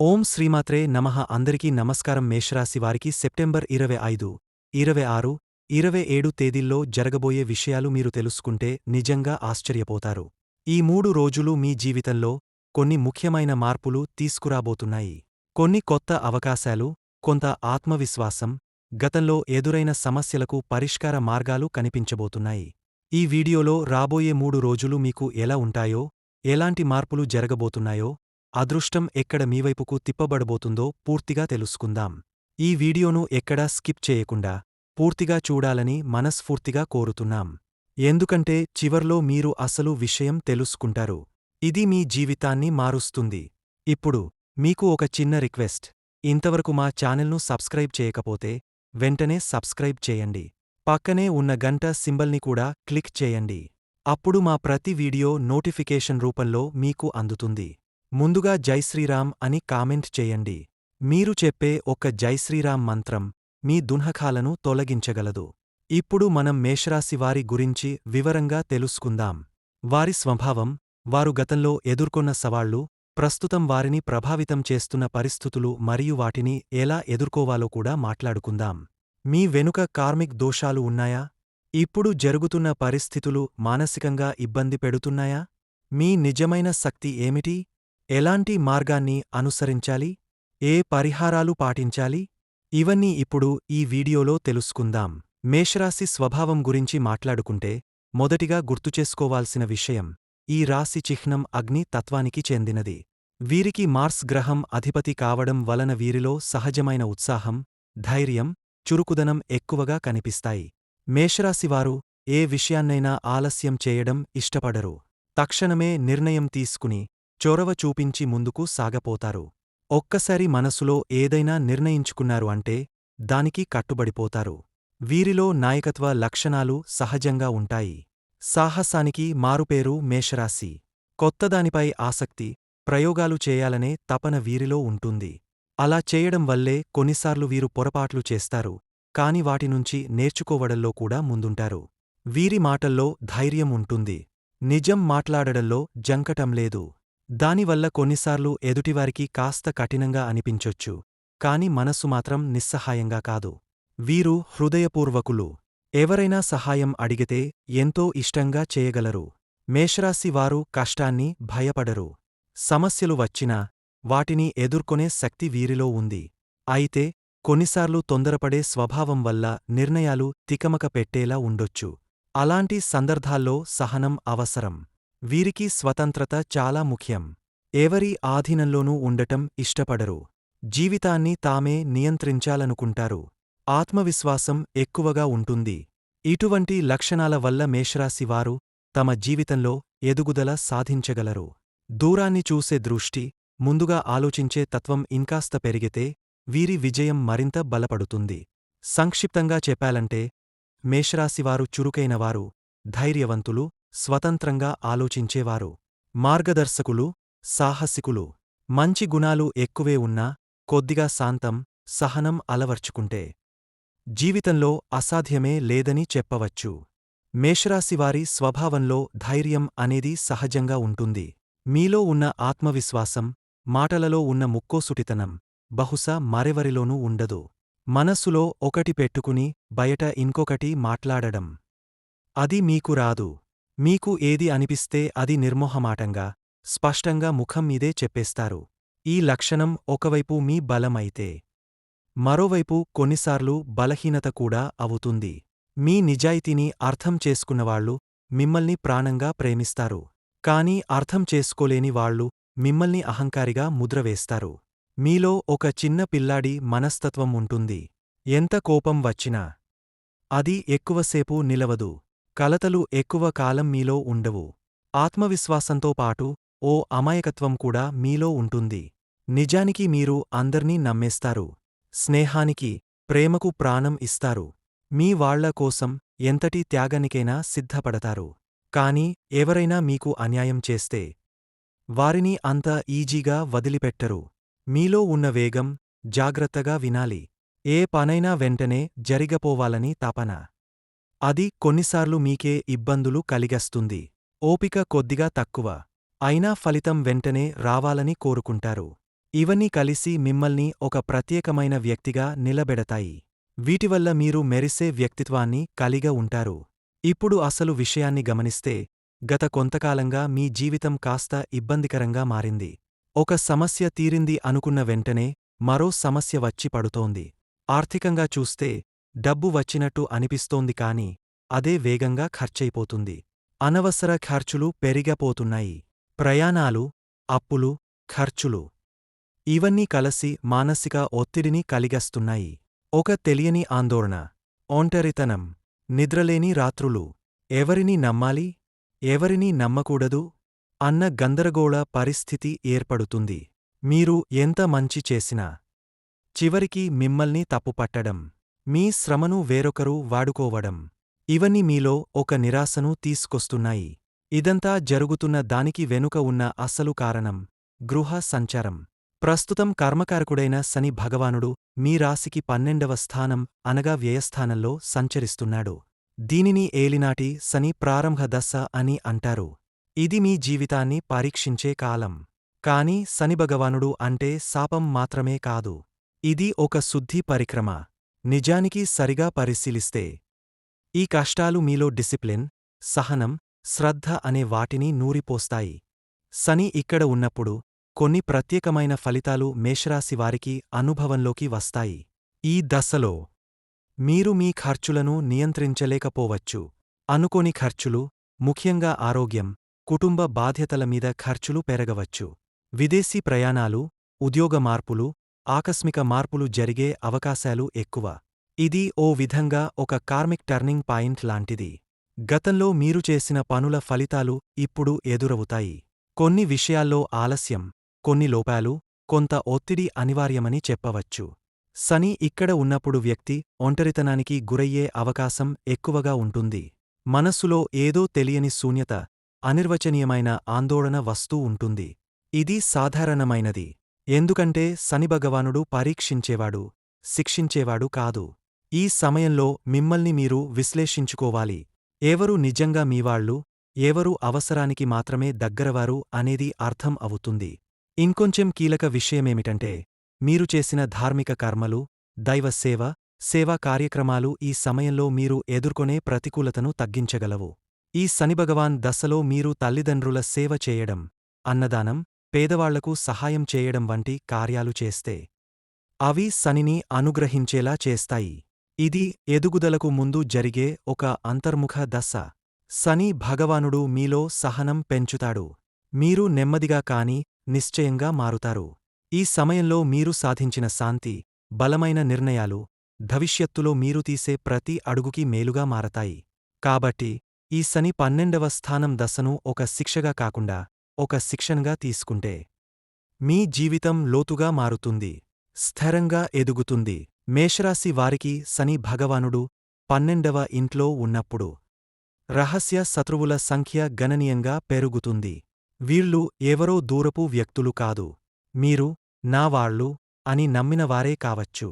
ఓం శ్రీమాత్రే నమః. అందరికీ నమస్కారం. మేషరాశి వారికి సెప్టెంబర్ ఇరవై ఐదు ఇరవై ఆరు ఇరవై ఏడు తేదీల్లో జరగబోయే విషయాలు మీరు తెలుసుకుంటే నిజంగా ఆశ్చర్యపోతారు. ఈ మూడు రోజులు మీ జీవితంలో కొన్ని ముఖ్యమైన మార్పులు తీసుకురాబోతున్నాయి. కొన్ని కొత్త అవకాశాలు కొంత ఆత్మవిశ్వాసం గతంలో ఎదురైన సమస్యలకు పరిష్కార మార్గాలు కనిపించబోతున్నాయి. ఈ వీడియోలో రాబోయే మూడు రోజులు మీకు ఎలా ఉంటాయో ఎలాంటి మార్పులు జరగబోతున్నాయో అదృష్టం ఎక్కడ మీవైపుకు తిప్పబడబోతుందో పూర్తిగా తెలుసుకుందాం. ఈ వీడియోను ఎక్కడా స్కిప్ చేయకుండా పూర్తిగా చూడాలని మనస్ఫూర్తిగా కోరుతున్నాం. ఎందుకంటే చివర్లో మీరు అసలు విషయం తెలుసుకుంటారు. ఇది మీ జీవితాన్ని మారుస్తుంది. ఇప్పుడు మీకు ఒక చిన్న రిక్వెస్ట్. ఇంతవరకు మా ఛానల్ను సబ్స్క్రైబ్ చేయకపోతే వెంటనే సబ్స్క్రైబ్ చేయండి. పక్కనే ఉన్న గంట సింబల్ని కూడా క్లిక్ చేయండి. అప్పుడు మా ప్రతి వీడియో నోటిఫికేషన్ రూపంలో మీకు అందుతుంది. ముందుగా జై శ్రీరామ్ అని కామెంట్ చేయండి. మీరు చెప్పే ఒక జై శ్రీరామ్ మంత్రం మీ దున్హఖాలను తొలగించగలదు. ఇప్పుడు మనం మేషరాశివారి గురించి వివరంగా తెలుసుకుందాం. వారి స్వభావం వారు గతంలో ఎదుర్కొన్న సవాళ్ళు ప్రస్తుతం వారిని ప్రభావితం చేస్తున్న పరిస్థితులు మరియు వాటిని ఎలా ఎదుర్కోవాలో కూడా మాట్లాడుకుందాం. మీ వెనుక కార్మిక్ దోషాలు ఉన్నాయా? ఇప్పుడు జరుగుతున్న పరిస్థితులు మానసికంగా ఇబ్బంది పెడుతున్నాయా? మీ నిజమైన శక్తి ఏమిటి? ఎలాంటి మార్గాన్ని అనుసరించాలి? ఏ పరిహారాలు పాటించాలి? ఇవన్నీ ఇప్పుడు ఈ వీడియోలో తెలుసుకుందాం. మేషరాశి స్వభావం గురించి మాట్లాడుకుంటే మొదటిగా గుర్తుచేసుకోవాల్సిన విషయం ఈ రాశి చిహ్నం అగ్ని తత్వానికి చెందినది. వీరికి మార్స్ గ్రహం అధిపతి కావడం వలన వీరిలో సహజమైన ఉత్సాహం ధైర్యం చురుకుదనం ఎక్కువగా కనిపిస్తాయి. మేషరాశివారు ఏ విషయాన్నైనా ఆలస్యం చేయడం ఇష్టపడరు. తక్షణమే నిర్ణయం తీసుకుని చొరవ చూపించి ముందుకు సాగపోతారు. ఒక్కసారి మనసులో ఏదైనా నిర్ణయించుకున్నారు అంటే దానికి కట్టుబడిపోతారు. వీరిలో నాయకత్వ లక్షణాలు సహజంగా ఉంటాయి. సాహసానికి మారుపేరు మేషరాశి. కొత్తదానిపై ఆసక్తి ప్రయోగాలు చేయాలనే తపన వీరిలో ఉంటుంది. అలా చేయడం వల్లే కొన్నిసార్లు వీరు పొరపాట్లు చేస్తారు కాని వాటినుంచి నేర్చుకోవడంలో కూడా ముందుంటారు. వీరి మాటల్లో ధైర్యం ఉంటుంది. నిజం మాట్లాడడంలో జంకటం లేదు. దానివల్ల కొన్నిసార్లు ఎదుటివారికి కాస్త కఠినంగా అనిపించొచ్చు కాని మనస్సు మాత్రం నిస్సహాయంగా కాదు. వీరు హృదయపూర్వకులు. ఎవరైనా సహాయం అడిగితే ఎంతో ఇష్టంగా చేయగలరు. మేషరాశివారు కష్టాన్ని భయపడరు. సమస్యలు వచ్చినా వాటిని ఎదుర్కొనే శక్తి వీరిలో ఉంది. అయితే కొన్నిసార్లు తొందరపడే స్వభావం వల్ల నిర్ణయాలు తికమక పెట్టేలా ఉండొచ్చు. అలాంటి సందర్భాల్లో సహనం అవసరం. వీరికి స్వతంత్రత చాలా ముఖ్యం. ఎవరి ఆధీనంలోనూ ఉండటం ఇష్టపడరు. జీవితాన్ని తామే నియంత్రించాలనుకుంటారు. ఆత్మవిశ్వాసం ఎక్కువగా ఉంటుంది. ఇటువంటి లక్షణాల వల్ల మేషరాశివారు తమ జీవితంలో ఎదుగుదల సాధించగలరు. దూరాన్ని చూసే దృష్టి ముందుగా ఆలోచించే తత్వం ఇంకాస్త పెరిగితే వీరి విజయం మరింత బలపడుతుంది. సంక్షిప్తంగా చెప్పాలంటే మేషరాశివారు చురుకైనవారు ధైర్యవంతులు స్వతంత్రంగా ఆలోచించేవారు. మార్గదర్శకులు సాహసికులు మంచి గుణాలు ఎక్కువే ఉన్నా కొద్దిగా శాంతం సహనం అలవర్చుకుంటే జీవితంలో అసాధ్యమే లేదని చెప్పవచ్చు. మేషరాశివారి స్వభావంలో ధైర్యం అనేది సహజంగా ఉంటుంది. మీలో ఉన్న ఆత్మవిశ్వాసం మాటలలో ఉన్న ముక్కోసుటితనం బహుశా మరెవరిలోనూ ఉండదు. మనస్సులో ఒకటి పెట్టుకుని బయట ఇంకొకటి మాట్లాడడం. అది మీకు రాదు. మీకు ఏది అనిపిస్తే అది నిర్మోహమాటంగా స్పష్టంగా ముఖం మీదే చెప్పేస్తారు. ఈ లక్షణం ఒకవైపు మీ బలం అయితే మరోవైపు కొన్నిసార్లు బలహీనత కూడా అవుతుంది. మీ నిజాయితీని అర్థం చేసుకున్నవాళ్ళు మిమ్మల్ని ప్రాణంగా ప్రేమిస్తారు. కాని అర్థం చేసుకోలేని వాళ్ళు మిమ్మల్ని అహంకారిగా ముద్రవేస్తారు. మీలో ఒక చిన్న పిల్లాడి మనస్తత్వం ఉంటుంది. ఎంత కోపం వచ్చినా అది ఎక్కువసేపు నిలవదు. కలతలు ఎక్కువ కాలం మీలో ఉండవు. ఆత్మవిశ్వాసంతో పాటు ఓ అమాయకత్వం కూడా మీలో ఉంటుంది. నిజానికి మీరు అందర్నీ నమ్మేస్తారు. స్నేహానికి ప్రేమకు ప్రాణం ఇస్తారు. మీ వాళ్ళ కోసం ఎంతటి త్యాగానికైనా సిద్ధపడతారు. కాని ఎవరైనా మీకు అన్యాయం చేస్తే వారిని అంత ఈజీగా వదిలిపెట్టరు. మీలో ఉన్న వేగం జాగ్రత్తగా వినాలి. ఏ పనైనా వెంటనే జరిగపోవాలని తపన. అది కొన్నిసార్లు మీకే ఇబ్బందులు కలిగస్తుంది. ఓపిక కొద్దిగా తక్కువ. అయినా ఫలితం వెంటనే రావాలని కోరుకుంటారు. ఇవన్నీ కలిసి మిమ్మల్ని ఒక ప్రత్యేకమైన వ్యక్తిగా నిలబెడతాయి. వీటివల్ల మీరు మెరిసే వ్యక్తిత్వాన్ని కలిగ ఉంటారు. ఇప్పుడు అసలు విషయాన్ని గమనిస్తే గత కొంతకాలంగా మీ జీవితం కాస్త ఇబ్బందికరంగా మారింది. ఒక సమస్య తీరింది అనుకున్న వెంటనే మరో సమస్య వచ్చి పడుతోంది. ఆర్థికంగా చూస్తే డబ్బు వచ్చినట్టు అనిపిస్తోంది కాని అదే వేగంగా ఖర్చయిపోతుంది. అనవసర ఖర్చులు పెరిగపోతున్నాయి. ప్రయాణాలు అప్పులు ఖర్చులు ఇవన్నీ కలసి మానసిక ఒత్తిడిని కలిగస్తున్నాయి. ఒక తెలియని ఆందోళన ఒంటరితనం నిద్రలేని రాత్రులు. ఎవరిని నమ్మాలి? ఎవరిని నమ్మకూడదు? అన్న గందరగోళ పరిస్థితి ఏర్పడుతుంది. మీరు ఎంత మంచి చేసినా చివరికి మిమ్మల్ని తప్పుపట్టడం. మీ శ్రమను వేరొకరు వాడుకోవడం. ఇవన్నీ మీలో ఒక నిరాశను తీసుకొస్తున్నాయి. ఇదంతా జరుగుతున్న దానికి వెనుక ఉన్న అసలు కారణం గృహ సంచారం. ప్రస్తుతం కర్మకారకుడైన శని భగవానుడు మీ రాశికి పన్నెండవ స్థానం అనగా వ్యయస్థానంలో సంచరిస్తున్నాడు. దీనిని ఏలినాటి శని ప్రారంభ దశ అని అంటారు. ఇది మీ జీవితాన్ని పరీక్షించే కాలం. కాని శనిభగవానుడు అంటే శాపం మాత్రమే కాదు. ఇది ఒక శుద్ధి పరిక్రమ. నిజానికి సరిగా పరిశీలిస్తే ఈ కష్టాలు మీలో డిసిప్లిన్ సహనం శ్రద్ధ అనే వాటిని నూరిపోస్తాయి. శని ఇక్కడ ఉన్నప్పుడు కొన్ని ప్రత్యేకమైన ఫలితాలు మేషరాశి వారికి అనుభవంలోకి వస్తాయి. ఈ దశలో మీరు మీ ఖర్చులను నియంత్రించలేకపోవచ్చు. అనుకోని ఖర్చులు ముఖ్యంగా ఆరోగ్యం కుటుంబ బాధ్యతల మీద ఖర్చులు పెరగవచ్చు. విదేశీ ప్రయాణాలు ఉద్యోగ మార్పులు ఆకస్మిక మార్పులు జరిగే అవకాశాలు ఎక్కువ. ఇది ఓ విధంగా ఒక కార్మిక్ టర్నింగ్ పాయింట్ లాంటిది. గతంలో మీరు చేసిన పనుల ఫలితాలు ఇప్పుడు ఎదురవుతాయి. కొన్ని విషయాల్లో ఆలస్యం కొన్ని లోపాలు కొంత ఒత్తిడి అనివార్యమని చెప్పవచ్చు. సని ఇక్కడ ఉన్నప్పుడు వ్యక్తి ఒంటరితనానికి గురయ్యే అవకాశం ఎక్కువగా ఉంటుంది. మనస్సులో ఏదో తెలియని శూన్యత అనిర్వచనీయమైన ఆందోళన వస్తూ ఉంటుంది. ఇది సాధారణమైనది. ఎందుకంటే శనిభగవానుడు పరీక్షించేవాడు శిక్షించేవాడు కాదు. ఈ సమయంలో మిమ్మల్ని మీరు విశ్లేషించుకోవాలి. ఎవరు నిజంగా మీవాళ్ళు ఎవరు అవసరానికి మాత్రమే దగ్గరవారు అనేది అర్థం అవుతుంది. ఇంకొంచెం కీలక విషయమేమిటంటే మీరు చేసిన ధార్మిక కర్మలు దైవసేవ సేవా కార్యక్రమాలు ఈ సమయంలో మీరు ఎదుర్కొనే ప్రతికూలతను తగ్గించగలవు. ఈ శనిభగవాన్ దశలో మీరు తల్లిదండ్రుల సేవ చేయడం అన్నదానం పేదవాళ్ళకు సహాయం చేయడం వంటి కార్యాలు చేస్తే అవి శనిని అనుగ్రహించేలా చేస్తాయి. ఇది ఎదుగుదలకు ముందు జరిగే ఒక అంతర్ముఖ దశ. శని భగవానుడు మీలో సహనం పెంచుతాడు. మీరు నెమ్మదిగా కాని నిశ్చయంగా మారుతారు. ఈ సమయంలో మీరు సాధించిన శాంతి బలమైన నిర్ణయాలు భవిష్యత్తులో మీరు తీసే ప్రతి అడుగుకి మేలుగా మారతాయి. కాబట్టి ఈ శని పన్నెండవ స్థానం దశను ఒక శిక్షగా కాకుండా ఒక శిక్షణగా తీసుకుంటే మీ జీవితం లోతుగా మారుతుంది స్థిరంగా ఎదుగుతుంది. మేషరాశి వారికి శని భగవానుడు పన్నెండవ ఇంట్లో ఉన్నప్పుడు రహస్య శత్రువుల సంఖ్య గణనీయంగా పెరుగుతుంది. వీళ్ళు ఎవరో దూరపు వ్యక్తులు కాదు. మీరు నావాళ్ళు అని నమ్మినవారే కావచ్చు.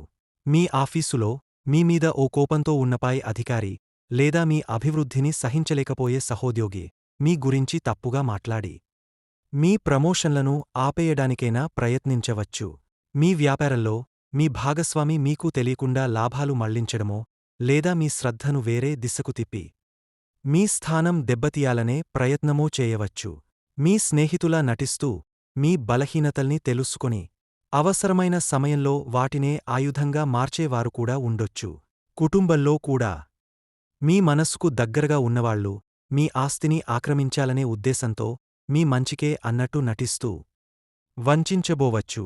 మీ ఆఫీసులో మీమీద ఓ కోపంతో ఉన్నపై అధికారి లేదా మీ అభివృద్ధిని సహించలేకపోయే సహోద్యోగి మీ గురించి తప్పుగా మాట్లాడి మీ ప్రమోషన్లను ఆపేయడానికైనా ప్రయత్నించవచ్చు. మీ వ్యాపారంలో మీ భాగస్వామి మీకు తెలియకుండా లాభాలు మళ్ళించడమో లేదా మీ శ్రద్ధను వేరే దిశకు తిప్పి మీ స్థానం దెబ్బతీయాలనే ప్రయత్నమో చేయవచ్చు. మీ స్నేహితులా నటిస్తూ మీ బలహీనతల్ని తెలుసుకొని అవసరమైన సమయంలో వాటినే ఆయుధంగా మార్చేవారు కూడా ఉండొచ్చు. కుటుంబంలో కూడా మీ మనస్సుకు దగ్గరగా ఉన్నవాళ్ళు మీ ఆస్తిని ఆక్రమించాలనే ఉద్దేశంతో మీ మంచికే అన్నట్టు నటిస్తూ వంచించబోవచ్చు.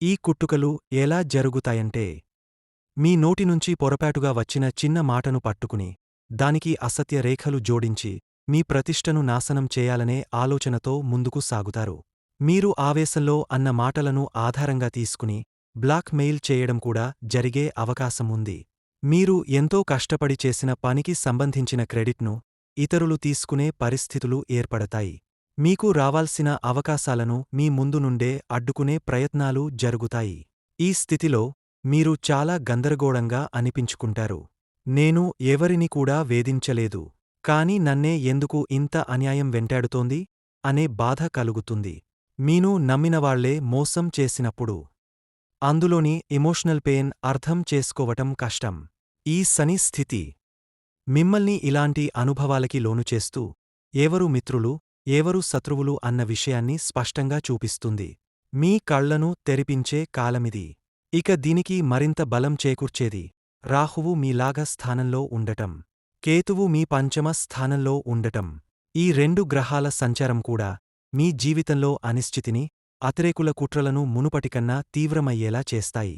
ఈ కుట్టుకలు ఎలా జరుగుతాయంటే మీ నోటినుంచి పొరపాటుగా వచ్చిన చిన్న మాటను పట్టుకుని దానికి అసత్య రేఖలు జోడించి మీ ప్రతిష్టను నాశనం చేయాలనే ఆలోచనతో ముందుకు సాగుతారు. మీరు ఆవేశంలో అన్న మాటలను ఆధారంగా తీసుకుని బ్లాక్ మెయిల్ చేయడం కూడా జరిగే అవకాశం ఉంది. మీరు ఎంతో కష్టపడి చేసిన పనికి సంబంధించిన క్రెడిట్ను ఇతరులు తీసుకునే పరిస్థితులు ఏర్పడతాయి. మీకు రావాల్సిన అవకాశాలను మీ ముందు నుండే అడ్డుకునే ప్రయత్నాలు జరుగుతాయి. ఈ స్థితిలో మీరు చాలా గందరగోళంగా అనిపించుకుంటారు. నేను ఎవరిని కూడా వేధించలేదు. కాని నన్నే ఎందుకు ఇంత అన్యాయం వెంటాడుతోంది? అనే బాధ కలుగుతుంది. మీను నమ్మినవాళ్ళే మోసం చేసినప్పుడు అందులోని ఎమోషనల్ పెయిన్ అర్థం చేసుకోవటం కష్టం. ఈ సని స్థితి మిమ్మల్ని ఇలాంటి అనుభవాలకి లోనుచేస్తూ ఎవరు మిత్రులు? ఎవరు శత్రువులు అన్న విషయాన్ని స్పష్టంగా చూపిస్తుంది. మీ కళ్ళను తెరిపించే కాలమిది. ఇక దీనికి మరింత బలం చేకూర్చేది. రాహువు మీలాగ స్థానంలో ఉండటం. కేతువు మీ పంచమ స్థానంలో ఉండటం. ఈ రెండు గ్రహాల సంచారం కూడా మీ జీవితంలో అనిశ్చితిని అతిరేకుల కుట్రలను మునుపటికన్నా తీవ్రమయ్యేలా చేస్తాయి.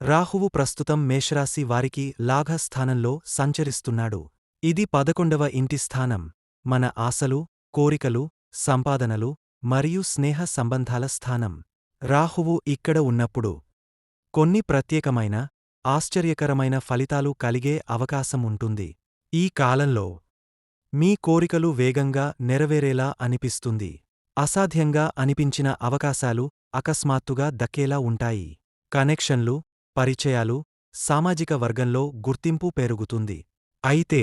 రాహువు ప్రస్తుతం మేషరాశి వారికి లాఘ స్థానంలో సంచరిస్తున్నాడు. ఇది పదకొండవ ఇంటి స్థానం. మన ఆశలు కోరికలు సంపాదనలు మరియు స్నేహ సంబంధాల స్థానం. రాహువు ఇక్కడ ఉన్నప్పుడు కొన్ని ప్రత్యేకమైన ఆశ్చర్యకరమైన ఫలితాలు కలిగే అవకాశం ఉంటుంది. ఈ కాలంలో మీ కోరికలు వేగంగా నెరవేరేలా అనిపిస్తుంది. అసాధ్యంగా అనిపించిన అవకాశాలు అకస్మాత్తుగా దక్కేలా ఉంటాయి. కనెక్షన్లు పరిచయాలు సామాజిక వర్గంలో గుర్తింపు పెరుగుతుంది. అయితే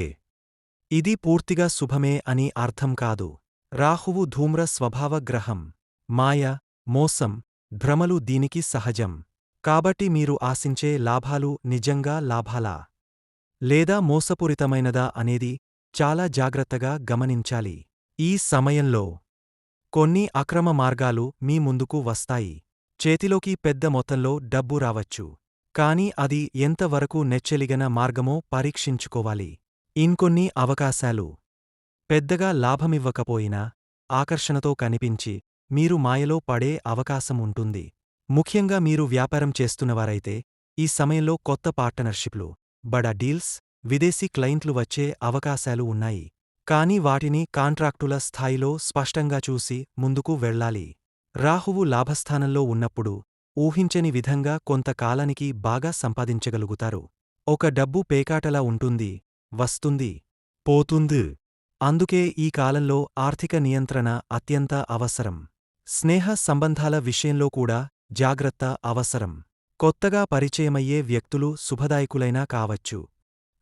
ఇది పూర్తిగా శుభమే అని అర్థం కాదు. రాహువు ధూమ్ర స్వభావ గ్రహం. మాయ మోసం భ్రమలు దీనికి సహజం. కాబట్టి మీరు ఆశించే లాభాలు నిజంగా లాభాలా? లేదా మోసపూరితమైనదా అనేది చాలా జాగ్రత్తగా గమనించాలి. ఈ సమయంలో కొన్ని అక్రమ మార్గాలు మీ ముందుకు వస్తాయి. చేతిలోకి పెద్ద మొత్తంలో డబ్బు రావచ్చు. కాని అది ఎంతవరకు నెచ్చెలిగన మార్గమో పరీక్షించుకోవాలి. ఇంకొన్ని అవకాశాలు. పెద్దగా లాభమివ్వకపోయినా ఆకర్షణతో కనిపించి మీరు మాయలో పడే అవకాశం ఉంటుంది. ముఖ్యంగా మీరు వ్యాపారం చేస్తున్నవారైతే ఈ సమయంలో కొత్త పార్టనర్షిప్లు బడా డీల్స్ విదేశీ క్లయింట్లు వచ్చే అవకాశాలు ఉన్నాయి. కానీ వాటిని కాంట్రాక్టుల స్థాయిలో స్పష్టంగా చూసి ముందుకు వెళ్ళాలి. రాహువు లాభస్థానంలో ఉన్నప్పుడు ఊహించని విధంగా కొంతకాలానికి బాగా సంపాదించగలుగుతారు. ఒక డబ్బు పేకాటలా ఉంటుంది. వస్తుంది పోతుంది. అందుకే ఈ కాలంలో ఆర్థిక నియంత్రణ అత్యంత అవసరం. స్నేహ సంబంధాల విషయంలో కూడా జాగ్రత్త అవసరం. కొత్తగా పరిచయమయ్యే వ్యక్తులు శుభదాయకులైనా కావచ్చు.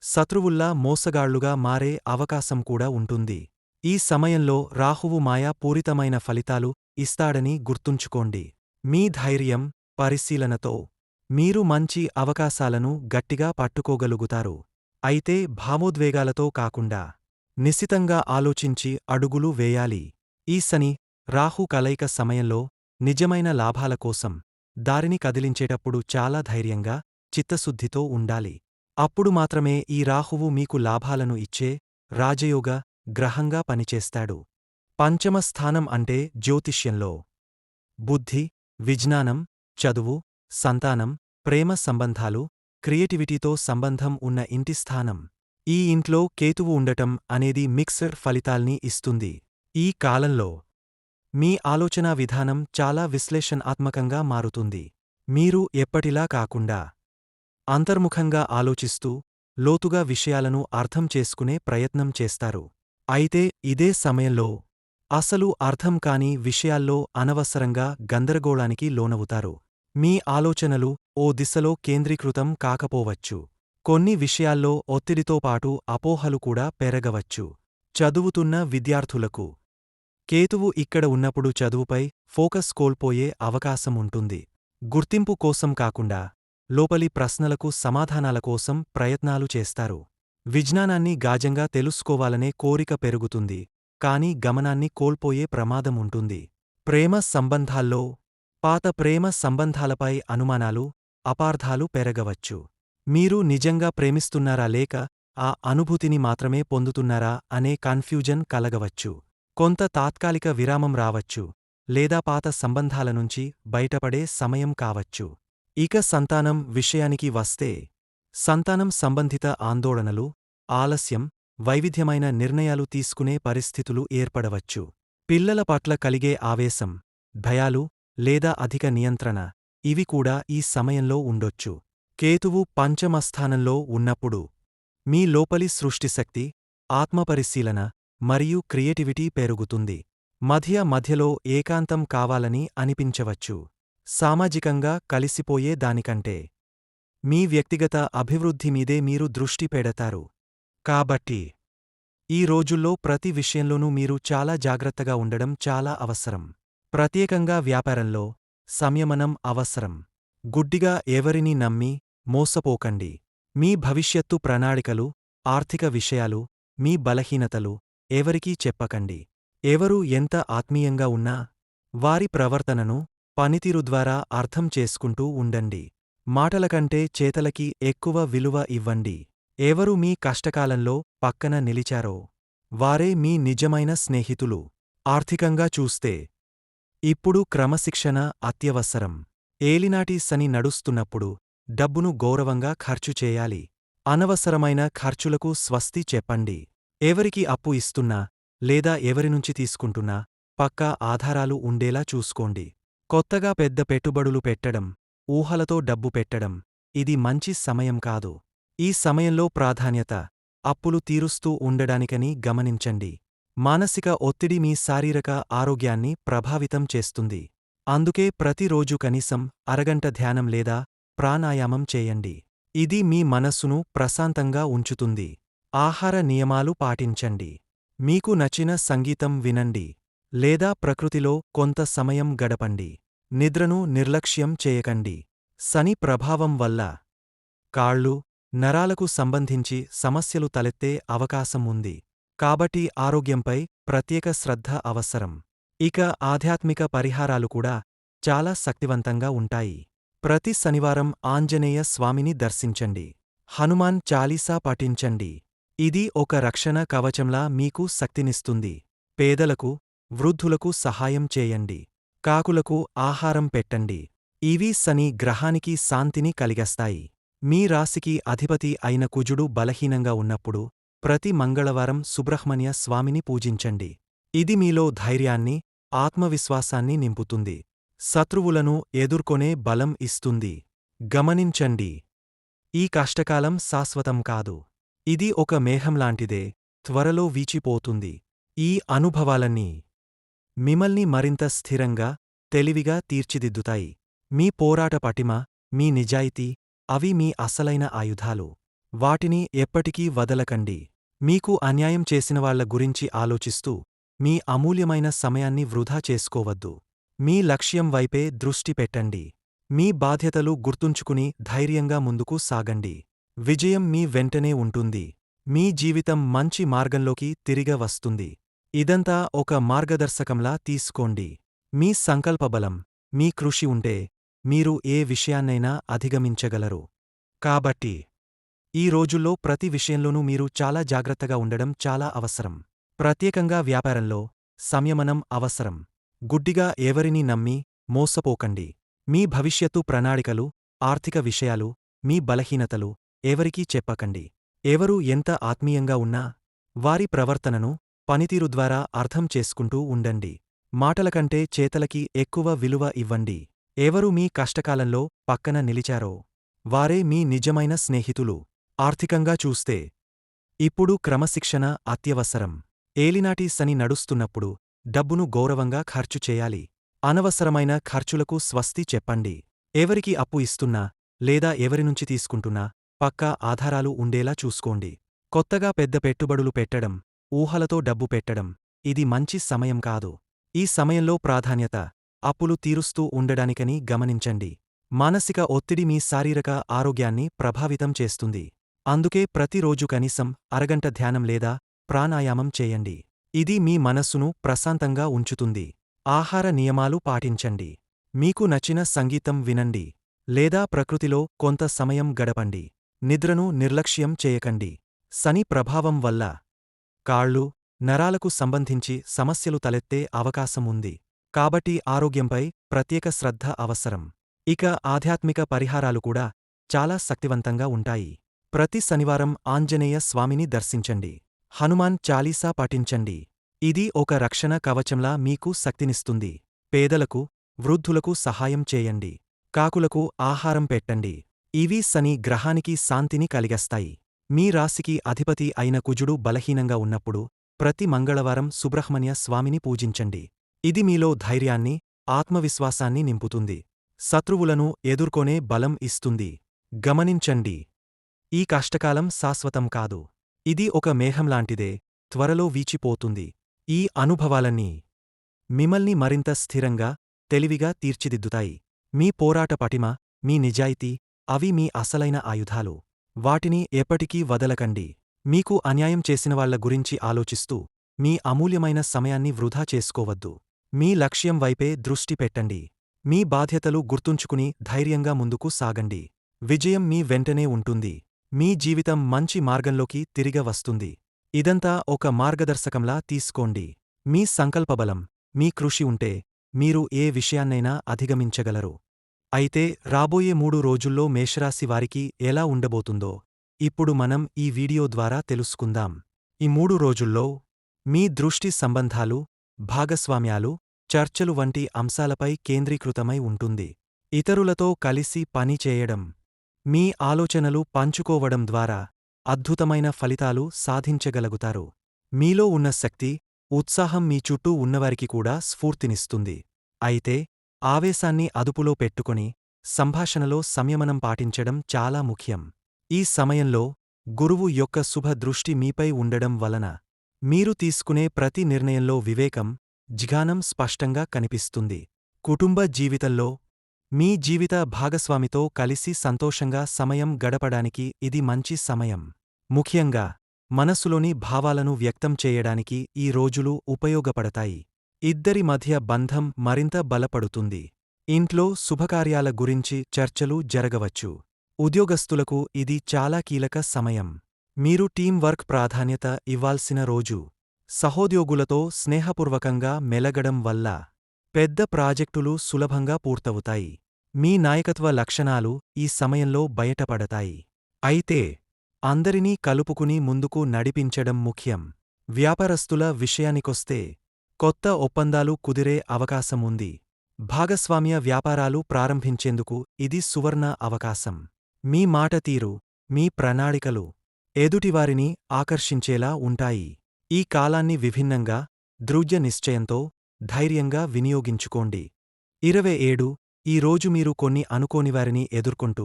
శత్రువుల్లా మోసగాళ్ళుగా మారే అవకాశం కూడా ఉంటుంది. ఈ సమయంలో రాహువు మాయా పూరితమైన ఫలితాలు ఇస్తాడని గుర్తుంచుకోండి. మీ ధైర్యం పరిశీలనతో మీరు మంచి అవకాశాలను గట్టిగా పట్టుకోగలుగుతారు. అయితే భావోద్వేగాలతో కాకుండా నిశితంగా ఆలోచించి అడుగులు వేయాలి. ఈ శని రాహు కలయిక సమయంలో నిజమైన లాభాల కోసం దారిని కదిలించేటప్పుడు చాలా ధైర్యంగా చిత్తశుద్ధితో ఉండాలి. అప్పుడు మాత్రమే ఈ రాహువు మీకు లాభాలను ఇచ్చే రాజయోగ గ్రహంగా పనిచేస్తాడు. పంచమ స్థానం అంటే జ్యోతిష్యంలో. బుద్ధి విజ్ఞానం చదువు సంతానం ప్రేమ సంబంధాలు క్రియేటివిటీతో సంబంధం ఉన్న ఇంటి స్థానం. ఈ ఇంట్లో కేతువు ఉండటం అనేది మిక్సర్ ఫలితాల్ని ఇస్తుంది. ఈ కాలంలో మీ ఆలోచనా విధానం చాలా విశ్లేషణాత్మకంగా మారుతుంది. మీరు ఎప్పటిలా కాకుండా అంతర్ముఖంగా ఆలోచిస్తూ లోతుగా విషయాలను అర్థం చేసుకునే ప్రయత్నం చేస్తారు. అయితే ఇదే సమయంలో అసలు అర్థం కాని విషయాల్లో అనవసరంగా గందరగోళానికి లోనవుతారు. మీ ఆలోచనలు ఓ దిశలో కేంద్రీకృతం కాకపోవచ్చు. కొన్ని విషయాల్లో ఒత్తిడితో పాటు అపోహలు కూడా పెరగవచ్చు. చదువుతున్న విద్యార్థులకు. కేతువు ఇక్కడ ఉన్నప్పుడు చదువుపై ఫోకస్ కోల్పోయే అవకాశం ఉంటుంది. గుర్తింపు కోసం కాకుండా లోపలి ప్రశ్నలకు సమాధానాల కోసం ప్రయత్నాలు చేస్తారు. విజ్ఞానాన్ని గాజంగా తెలుసుకోవాలనే కోరిక పెరుగుతుంది. కాని గమనాన్ని కోల్పోయే ప్రమాదం ఉంటుంది. ప్రేమ సంబంధాల్లో పాత ప్రేమ సంబంధాలపై అనుమానాలు అపార్థాలు పెరగవచ్చు. మీరు నిజంగా ప్రేమిస్తున్నారా లేక ఆ అనుభూతిని మాత్రమే పొందుతున్నారా అనే కన్ఫ్యూజన్ కలగవచ్చు. కొంత తాత్కాలిక విరామం రావచ్చు. లేదా పాత సంబంధాల నుంచి బయటపడే సమయం కావచ్చు. ఇక సంతానం విషయానికి వస్తే సంతానం సంబంధిత ఆందోళనలు ఆలస్యం వైవిధ్యమైన నిర్ణయాలు తీసుకునే పరిస్థితులు ఏర్పడవచ్చు. పిల్లల పట్ల కలిగే ఆవేశం భయాలు లేదా అధిక నియంత్రణ ఇవి కూడా ఈ సమయంలో ఉండొచ్చు. కేతువు పంచమస్థానంలో ఉన్నప్పుడు మీ లోపలి సృష్టిశక్తి ఆత్మపరిశీలన మరియు క్రియేటివిటీ పెరుగుతుంది. మధ్య మధ్యలో ఏకాంతం కావాలని అనిపించవచ్చు. సామాజికంగా కలిసిపోయే దానికంటే మీ వ్యక్తిగత అభివృద్ధి మీదే మీరు దృష్టి పెడతారు. కాబట్టి ఈ రోజుల్లో ప్రతి విషయంలోనూ మీరు చాలా జాగ్రత్తగా ఉండడం చాలా అవసరం. ప్రత్యేకంగా వ్యాపారంలో సంయమనం అవసరం. గుడ్డిగా ఎవరిని నమ్మి మోసపోకండి. మీ భవిష్యత్తు ప్రణాళికలు ఆర్థిక విషయాలు మీ బలహీనతలు ఎవరికీ చెప్పకండి. ఎవరు ఎంత ఆత్మీయంగా ఉన్నా వారి ప్రవర్తనను పనితీరు ద్వారా అర్థం చేసుకుంటూ ఉండండి. మాటలకంటే చేతలకి ఎక్కువ విలువ ఇవ్వండి. ఎవరు మీ కష్టకాలంలో పక్కన నిలిచారో వారే మీ నిజమైన స్నేహితులు. ఆర్థికంగా చూస్తే ఇప్పుడు క్రమశిక్షణ అత్యవసరం. ఏలినాటి సని నడుస్తున్నప్పుడు డబ్బును గౌరవంగా ఖర్చు చేయాలి. అనవసరమైన ఖర్చులకు స్వస్తి చెప్పండి. ఎవరికి అప్పు ఇస్తున్నా లేదా ఎవరినుంచి తీసుకుంటున్నా పక్కా ఆధారాలు ఉండేలా చూసుకోండి. కొత్తగా పెద్ద పెట్టుబడులు పెట్టడం ఊహలతో డబ్బు పెట్టడం ఇది మంచి సమయం కాదు. ఈ సమయంలో ప్రాధాన్యత అప్పులు తీరుస్తూ ఉండడానికని గమనించండి. మానసిక ఒత్తిడి మీ శారీరక ఆరోగ్యాన్ని ప్రభావితం చేస్తుంది. అందుకే ప్రతిరోజు కనీసం అరగంట ధ్యానం లేదా ప్రాణాయామం చేయండి. ఇది మీ మనస్సును ప్రశాంతంగా ఉంచుతుంది. ఆహార నియమాలు పాటించండి. మీకు నచ్చిన సంగీతం వినండి లేదా ప్రకృతిలో కొంత సమయం గడపండి. నిద్రను నిర్లక్ష్యం చేయకండి. శని ప్రభావం వల్ల కాళ్ళు నరాలకు సంబంధించి సమస్యలు తలెత్తే అవకాశం ఉంది. కాబట్టి ఆరోగ్యంపై ప్రత్యేక శ్రద్ధ అవసరం. ఇక ఆధ్యాత్మిక పరిహారాలు కూడా చాలా శక్తివంతంగా ఉంటాయి. ప్రతి శనివారం ఆంజనేయ స్వామిని దర్శించండి. హనుమాన్ చాలీసా పఠించండి. ఇది ఒక రక్షణ కవచంలా మీకు శక్తినిస్తుంది. పేదలకు వృద్ధులకు సహాయం చేయండి. కాకులకు ఆహారం పెట్టండి. ఇవి శని గ్రహానికి శాంతిని కలిగస్తాయి. మీ రాశికి అధిపతి అయిన కుజుడు బలహీనంగా ఉన్నప్పుడు ప్రతి మంగళవారం సుబ్రహ్మణ్య స్వామిని పూజించండి. ఇది మీలో ధైర్యాన్ని ఆత్మవిశ్వాసాన్ని నింపుతుంది. శత్రువులను ఎదుర్కొనే బలం ఇస్తుంది. గమనించండి. ఈ కష్టకాలం శాశ్వతం కాదు. ఇది ఒక మేఘంలాంటిదే త్వరలో వీచిపోతుంది. ఈ అనుభవాలన్నీ మిమల్ని మరింత స్థిరంగా తెలివిగా తీర్చిదిద్దుతాయి. మీ పోరాట పటిమ మీ నిజాయితీ అవి మీ అసలైన ఆయుధాలు. వాటిని ఎప్పటికీ వదలకండి. మీకు అన్యాయం చేసినవాళ్ళ గురించి ఆలోచిస్తూ మీ అమూల్యమైన సమయాన్ని వృధా చేసుకోవద్దు. మీ లక్ష్యం వైపే దృష్టి పెట్టండి. మీ బాధ్యతలు గుర్తుంచుకుని ధైర్యంగా ముందుకు సాగండి. విజయం మీ వెంటనే ఉంటుంది. మీ జీవితం మంచి మార్గంలోకి తిరిగ వస్తుంది. ఇదంతా ఒక మార్గదర్శకంలా తీసుకోండి. మీ సంకల్పబలం మీ కృషి ఉంటే మీరు ఏ విషయాన్నైనా అధిగమించగలరు. కాబట్టి ఈ రోజుల్లో ప్రతి విషయంలోనూ మీరు చాలా జాగ్రత్తగా ఉండడం చాలా అవసరం. ప్రత్యేకంగా వ్యాపారంలో సంయమనం అవసరం. గుడ్డిగా ఎవరినీ నమ్మి మోసపోకండి. మీ భవిష్యత్తు ప్రణాళికలు ఆర్థిక విషయాలు మీ బలహీనతలు ఎవరికీ చెప్పకండి. ఎవరు ఎంత ఆత్మీయంగా ఉన్నా వారి ప్రవర్తనను పనితీరు ద్వారా అర్థం చేసుకుంటూ ఉండండి. మాటల కంటే చేతలకి ఎక్కువ విలువ ఇవ్వండి. ఎవరు మీ కష్టకాలంలో పక్కన నిలిచారో వారే మీ నిజమైన స్నేహితులు. ఆర్థికంగా చూస్తే ఇప్పుడు క్రమశిక్షణ అత్యవసరం. ఏలినాటి అని నడుస్తున్నప్పుడు డబ్బును గౌరవంగా ఖర్చు చేయాలి. అనవసరమైన ఖర్చులకు స్వస్తి చెప్పండి. ఎవరికి అప్పు ఇస్తున్నా లేదా ఎవరినుంచి తీసుకుంటున్నా పక్కా ఆధారాలు ఉండేలా చూసుకోండి. కొత్తగా పెద్ద పెట్టుబడులు పెట్టడం ఊహలతో డబ్బు పెట్టడం ఇది మంచి సమయం కాదు. ఈ సమయంలో ప్రాధాన్యత అప్పులు తీరుస్తూ ఉండడానికని గమనించండి. మానసిక ఒత్తిడి మీ శారీరక ఆరోగ్యాన్ని ప్రభావితం చేస్తుంది. అందుకే ప్రతిరోజు కనీసం అరగంట ధ్యానం లేదా ప్రాణాయామం చేయండి. ఇది మీ మనస్సును ప్రశాంతంగా ఉంచుతుంది. ఆహార నియమాలు పాటించండి. మీకు నచ్చిన సంగీతం వినండి. లేదా ప్రకృతిలో కొంత సమయం గడపండి. నిద్రను నిర్లక్ష్యం చేయకండి. శని ప్రభావం వల్ల కాళ్ళు నరాలకు సంబంధించి సమస్యలు తలెత్తే అవకాశం ఉంది. కాబట్టి ఆరోగ్యంపై ప్రత్యేక శ్రద్ధ అవసరం. ఇక ఆధ్యాత్మిక పరిహారాలు కూడా చాలా శక్తివంతంగా ఉంటాయి. ప్రతి శనివారం ఆంజనేయ స్వామిని దర్శించండి. హనుమాన్ చాలీసా పఠించండి. ఇది ఒక రక్షణ కవచంలా మీకు శక్తినిస్తుంది. పేదలకు వృద్ధులకు సహాయం చేయండి. కాకులకు ఆహారం పెట్టండి. ఇవి శని గ్రహానికి శాంతిని కలిగస్తాయి. మీ రాశికి అధిపతి అయిన కుజుడు బలహీనంగా ఉన్నప్పుడు ప్రతి మంగళవారం సుబ్రహ్మణ్య స్వామిని పూజించండి. ఇది మీలో ధైర్యాన్ని ఆత్మవిశ్వాసాన్ని నింపుతుంది. శత్రువులను ఎదుర్కొనే బలం ఇస్తుంది. గమనించండి. ఈ కష్టకాలం శాశ్వతం కాదు. ఇది ఒక మేఘంలాంటిదే త్వరలో వీచిపోతుంది. ఈ అనుభవాలన్నీ మిమ్మల్ని మరింత స్థిరంగా తెలివిగా తీర్చిదిద్దుతాయి. మీ పోరాట పటిమ మీ నిజాయితీ అవి మీ అసలైన ఆయుధాలు. వాటిని ఎప్పటికీ వదలకండి. మీకు అన్యాయం చేసినవాళ్ళ గురించి ఆలోచిస్తూ మీ అమూల్యమైన సమయాన్ని వృధా చేసుకోవద్దు. మీ లక్ష్యం వైపే దృష్టి పెట్టండి. మీ బాధ్యతలు గుర్తుంచుకుని ధైర్యంగా ముందుకు సాగండి. విజయం మీ వెంటనే ఉంటుంది. మీ జీవితం మంచి మార్గంలోకి తిరిగ వస్తుంది. ఇదంతా ఒక మార్గదర్శకంలా తీసుకోండి. మీ సంకల్పబలం మీ కృషి ఉంటే మీరు ఏ విషయాన్నైనా అధిగమించగలరు. అయితే రాబోయే మూడు రోజుల్లో మేషరాశి వారికి ఎలా ఉండబోతుందో ఇప్పుడు మనం ఈ వీడియో ద్వారా తెలుసుకుందాం. ఈ మూడు రోజుల్లో మీ దృష్టి సంబంధాలు భాగస్వామ్యాలు చర్చలు వంటి అంశాలపై కేంద్రీకృతమై ఉంటుంది. ఇతరులతో కలిసి పని చేయడం మీ ఆలోచనలు పంచుకోవడం ద్వారా అద్భుతమైన ఫలితాలు సాధించగలుగుతారు. మీలో ఉన్న శక్తి ఉత్సాహం మీ చుట్టూ ఉన్నవారికి కూడా స్ఫూర్తినిస్తుంది. అయితే ఆవేశాన్ని అదుపులో పెట్టుకొని సంభాషణలో సంయమనం పాటించడం చాలా ముఖ్యం. ఈ సమయంలో గురువు యొక్క శుభ దృష్టి మీపై ఉండడం వలన మీరు తీసుకునే ప్రతి నిర్ణయంలో వివేకం జ్ఞానం స్పష్టంగా కనిపిస్తుంది. కుటుంబ జీవితంలో మీ జీవిత భాగస్వామితో కలిసి సంతోషంగా సమయం గడపడానికి ఇది మంచి సమయం. ముఖ్యంగా మనస్సులోని భావాలను వ్యక్తం చేయడానికి ఈ రోజులు ఉపయోగపడతాయి. ఇద్దరి మధ్య బంధం మరింత బలపడుతుంది. ఇంట్లో శుభకార్యాల గురించి చర్చలు జరగవచ్చు. ఉద్యోగస్తులకు ఇది చాలా కీలక సమయం. మీరు టీం వర్క్ ప్రాధాన్యత ఇవ్వాల్సిన రోజు. సహోద్యోగులతో స్నేహపూర్వకంగా మెలగడం వల్ల పెద్ద ప్రాజెక్టులు సులభంగా పూర్తవుతాయి. మీ నాయకత్వ లక్షణాలు ఈ సమయంలో బయటపడతాయి. అయితే అందరినీ కలుపుకుని ముందుకు నడిపించడం ముఖ్యం. వ్యాపారస్తుల విషయానికొస్తే కొత్త ఒప్పందాలు కుదిరే అవకాశముంది. భాగస్వామ్య వ్యాపారాలు ప్రారంభించేందుకు ఇది సువర్ణ అవకాశం. మీ మాట తీరు మీ ప్రణాళికలు ఎదుటివారిని ఆకర్షించేలా ఉంటాయి. ఈ కాలాన్ని విభిన్నంగా దృఢ్య నిశ్చయంతో ధైర్యంగా వినియోగించుకోండి. ఇరవై ఏడు ఈ రోజు మీరు కొన్ని అనుకోనివారిని ఎదుర్కొంటూ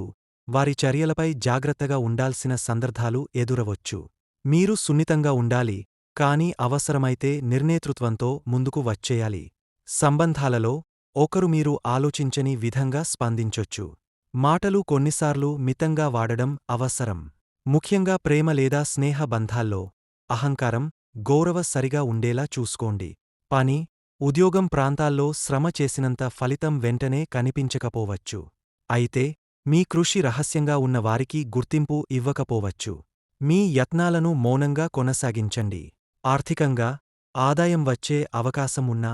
వారి చర్యలపై జాగ్రత్తగా ఉండాల్సిన సందర్భాలు ఎదురవచ్చు. మీరు సున్నితంగా ఉండాలి కాని అవసరమైతే నిర్నేతృత్వంతో ముందుకు వచ్చేయాలి. సంబంధాలలో ఒకరు మీరు ఆలోచించని విధంగా స్పందించొచ్చు. మాటలు కొన్నిసార్లు మితంగా వాడడం అవసరం. ముఖ్యంగా ప్రేమ లేదా స్నేహ బంధాల్లో అహంకారం గౌరవ సరిగా ఉండేలా చూసుకోండి. పని ఉద్యోగం ప్రాంతాల్లో శ్రమ చేసినంత ఫలితం వెంటనే కనిపించకపోవచ్చు. అయితే మీ కృషి రహస్యంగా ఉన్న వారికి గుర్తింపు ఇవ్వకపోవచ్చు. మీ యత్నాలను మౌనంగా కొనసాగించండి. ఆర్థికంగా ఆదాయం వచ్చే అవకాశం ఉన్నా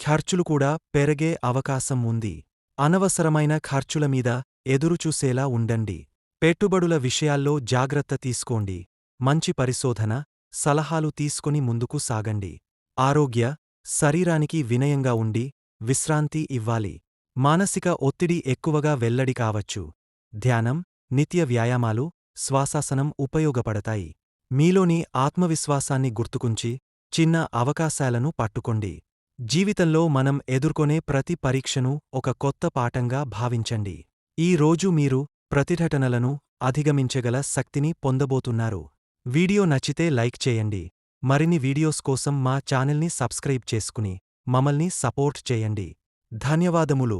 ఖర్చులు కూడా పెరగే అవకాశం ఉంది. అనవసరమైన ఖర్చుల మీద ఎదురుచూసేలా ఉండండి. పెట్టుబడుల విషయాల్లో జాగ్రత్త తీసుకోండి. మంచి పరిశోధన సలహాలు తీసుకుని ముందుకు సాగండి. ఆరోగ్య శరీరానికి వినయంగా ఉండి విశ్రాంతి ఇవ్వాలి. మానసిక ఒత్తిడి ఎక్కువగా వెల్లడి కావచ్చు. ధ్యానం నిత్య వ్యాయామాలు శ్వాసాసనం ఉపయోగపడతాయి. మీలోని ఆత్మవిశ్వాసాన్ని గుర్తుకుంచి చిన్న అవకాశాలను పట్టుకోండి. జీవితంలో మనం ఎదుర్కొనే ప్రతి పరీక్షను ఒక కొత్త పాఠంగా భావించండి. ఈ రోజు మీరు ప్రతిఘటనలను అధిగమించగల శక్తిని పొందబోతున్నారు. వీడియో నచ్చితే లైక్ చేయండి. మరిన్ని వీడియోస్ కోసం మా ఛానల్ని సబ్స్క్రైబ్ చేసుకుని మమ్మల్ని సపోర్ట్ చేయండి. ధన్యవాదములు.